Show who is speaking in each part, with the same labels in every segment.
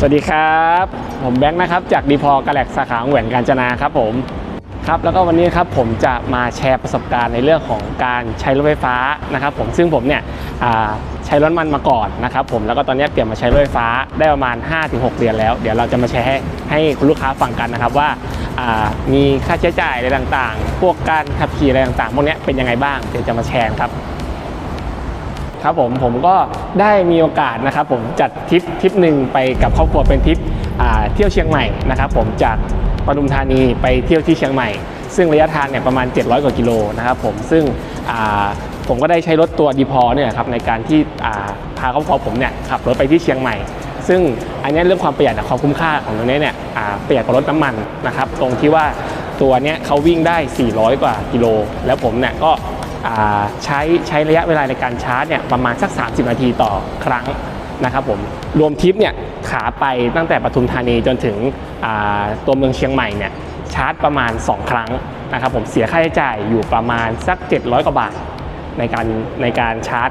Speaker 1: สวัสดีครับ ผมแบงค์นะครับ จากดีพอกาแล็กสาขาแหวนกาญจนาครับผมครับแล้วก็วันนี้ครับผมจะมาแชร์ประสบการณ์ในเรื่องของการใช้รถไฟฟ้านะครับผมซึ่งผมเนี่ยใช้รถมันมาก่อนนะครับผมแล้วก็ตอนนี้เปลี่ยนมาใช้รถไฟฟ้าได้ประมาณ 5-6 เดือนแล้ว เดี๋ยวเราจะมาแชร์ให้ให้คุณลูกค้าฟังกันนะครับว่ามีค่าใช้จ่ายอะไรต่างๆ พวกการขับขี่อะไรต่างๆพวกนี้เป็นยังไงบ้างเดี๋ยวจะมาแชร์ครับ ครับผมผมก็ได้มีโอกาสนะครับผมจัดทริปทริปหนึ่งไปกับครอบครัวเป็นทริปเที่ยวเชียงใหม่นะครับผมจากปทุมธานีไปเที่ยวที่เชียงใหม่ ซึ่งระยะทางเนี่ยประมาณ 700 กว่ากิโลนะครับผมซึ่งผมก็ได้ใช้รถตัวดีพอเนี่ยครับในการที่พาครอบครัวผมเนี่ยขับรถไปที่เชียงใหม่ ซึ่งอันนี้เรื่องความประหยัดกับความคุ้มค่าของตรงนี้เนี่ยประหยัดกว่ารถน้ำมันนะครับตรงที่ว่าตัวเนี้ยเขาวิ่งได้ 400 กว่ากิโล แล้วผมเนี่ยก็ ใช้ใช้ระยะเวลาในการชาร์จเนี่ยประมาณสัก 30 นาทีต่อครั้งนะครับผมรวมทริปเนี่ยขาไปตั้งแต่ปทุมธานีจนถึงตัวเมืองเชียงใหม่เนี่ยชาร์จประมาณ 2 ครั้งนะครับผมเสียค่าใช้จ่ายอยู่ประมาณสัก 700 กว่าบาท ในการในการชาร์จ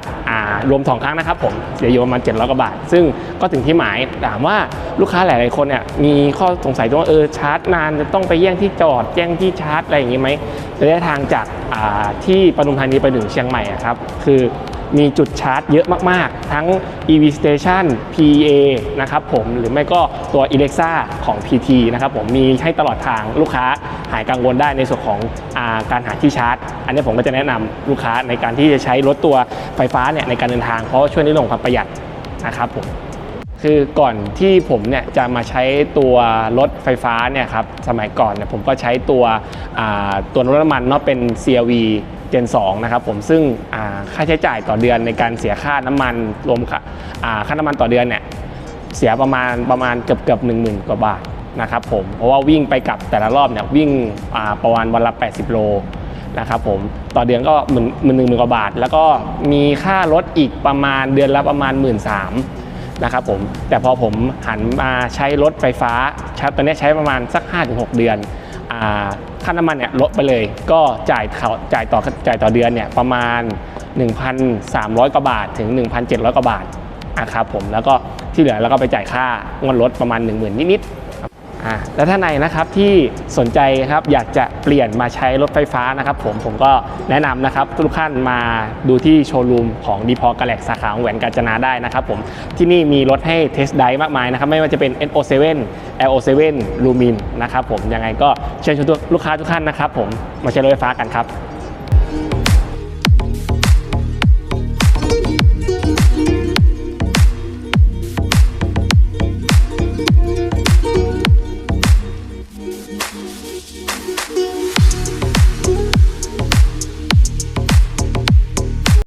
Speaker 1: รวมสองครั้งนะครับผมเสียอยู่ประมาณ700กว่าบาท ซึ่งก็ถึงที่หมายถามว่าลูกค้าหลาย ๆ คนเนี่ยมีข้อสงสัยตรงว่าเออชาร์จนานจะต้องไปแย่งที่จอดแย่งที่ชาร์จอะไรอย่างนี้ไหมระยะทางจากที่ปทุมธานีไปถึงเชียงใหม่ครับคือ มีจุดชาร์จเยอะมากๆ ทั้ง EV Station PA นะครับผมหรือไม่ก็ตัว e l e x a ของ PT นะครับผมมีให้ตลอดทางลูกค้าหายกังวลได้ในส่วนของอาการหาที่ชาร์จ อันนี้ผมก็จะแนะนำลูกค้าในการที่จะใช้รถตัวไฟฟ้าเนี่ยในการเดินทางเพราะช่วยในเรื่องของความประหยัดนะครับผมคือก่อนที่ผมเนี่ยจะมาใช้ตัวรถไฟฟ้าเนี่ยครับสมัยก่อนเนี่ยผมก็ใช้ตัวตัวรถน้ำมันเนาะเป็น CRV Gen 2นะครับผมซึ่งค่าใช้จ่ายต่อเดือนในการเสียค่าน้ำมันรวมค่าค่าน้ำมันต่อเดือนเนี่ยเสียประมาณประมาณเกือบเกือบหนึ่งหมื่นกว่าบาทนะครับผมเพราะว่าวิ่งไปกลับแต่ละรอบเนี่ยวิ่งประมาณวันละ 80 โลนะครับผมต่อเดือนก็หมื่นหมื่นหนึ่งหมื่นกว่าบาท แล้วก็มีค่ารถอีกประมาณเดือนละประมาณ1 3ื่นนะครับผมแต่พอผมหันมาใช้รถไฟฟ้าใช้ตอนนี้ใช้ประมาณสัก 5-6 เดือน ค่าน้ำมันเนี่ยลดไปเลย ก็จ่ายเขาจ่ายต่อจ่ายต่อเดือนเนี่ยประมาณ 1,300 กว่าบาทถึง 1,700 กว่าบาทนะครับผมแล้วก็ที่เหลือเราก็ไปจ่ายค่างวดรถประมาณ 10,000 นิดๆ อ่าแล้วถ้าในนะครับที่สนใจครับอยากจะเปลี่ยนมาใช้รถไฟฟ้านะครับผมผมก็แนะนำนะครับทุกท่านมาดูที่โชว์รูมของดีพอกาแล็กสาขาของแหวนกาญจนาได้นะครับผมที่นี่มีรถให้เทสไดมากมายนะครับไม่ว่าจะเป็น NO7 LO7 Lumin นะครับผมยังไงก็เชิญชวนลูกค้าทุกท่านนะครับผมมาใช้รถไฟฟ้ากันครับ thank you